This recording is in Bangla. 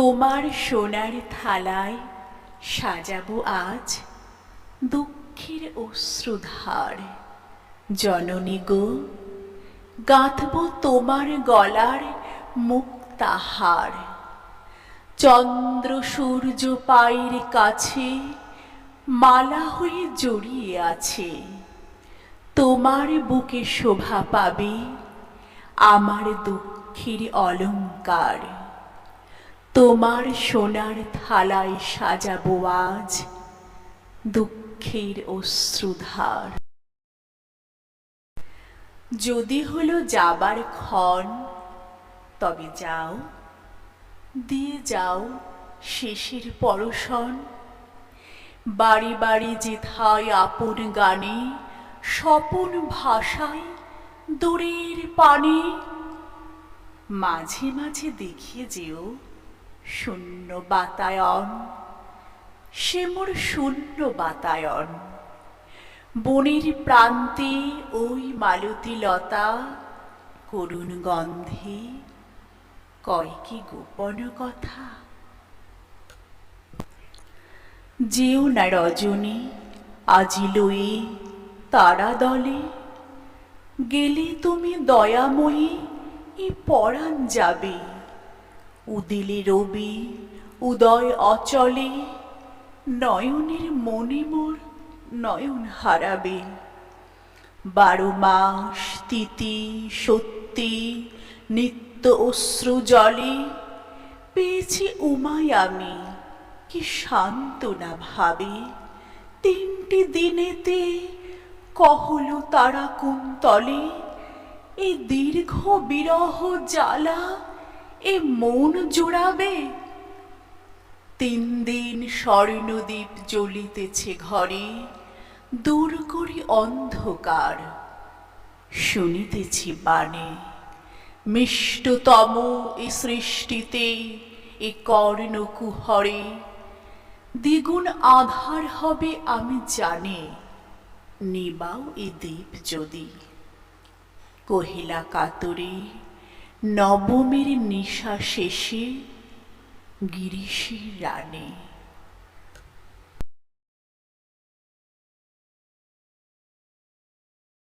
তোমার সোনার থালায় সাজাবো আজ দুঃখের অশ্রুধার। জননী গো, গাঁথব তোমার গলার মুক্তাহার। চন্দ্র সূর্য পায়ের কাছে মালা হয়ে জড়িয়ে আছে। তোমার বুকে শোভা পাবে আমার দুঃখের অলংকার তোমার সোনার থালায় সাজাবো আজ দুঃখের অশ্রুধার। যদি হলো যাবার ক্ষণ, তবে যাও, দিয়ে যাও শেষের পরশন। বাড়ি বাড়ি যেথায় আপন গানে, স্বপন ভাষায় দূরের পানে। মাঝে মাঝে দেখিয়ে যেও শূন্য বাতায়ন সে মোর শূন্য বাতায়ন। বনের প্রান্তে ওই মালতী লতা, করুণ গন্ধে কয় কি গোপন কথা? যেও না রজনী, আজি লয়ে তারা দলে। গেলে তুমি দয়াময়ী, এ পরাণ যাবে। উদিলে রবি, উদয় অচলে, নয়নের মনে মোর নয়ন হারাবে। বারো মাস তিতি, সত্যি, নিত্য অশ্রু জলে, পেয়েছি উমায় আমি, কি শান্ত না ভাবে। তিনটি দিনেতে কহল তারা কুন্তলে, এ দীর্ঘ বিরহ জ্বালা এ মন জোড়াবে? তিন দিন স্বর্ণদ্বীপ জ্বলিতেছে ঘরে, দূর করি অন্ধকার শুনিতেছি বাণে। মিষ্টতম এ সৃষ্টিতে এ কর্ণ কুহরে, দ্বিগুণ আধার হবে আমি জানি, নিবাও এ দ্বীপ যদি, কহিলা কাতরে। নবমীর নিশা শেষে গিরিশি রানী।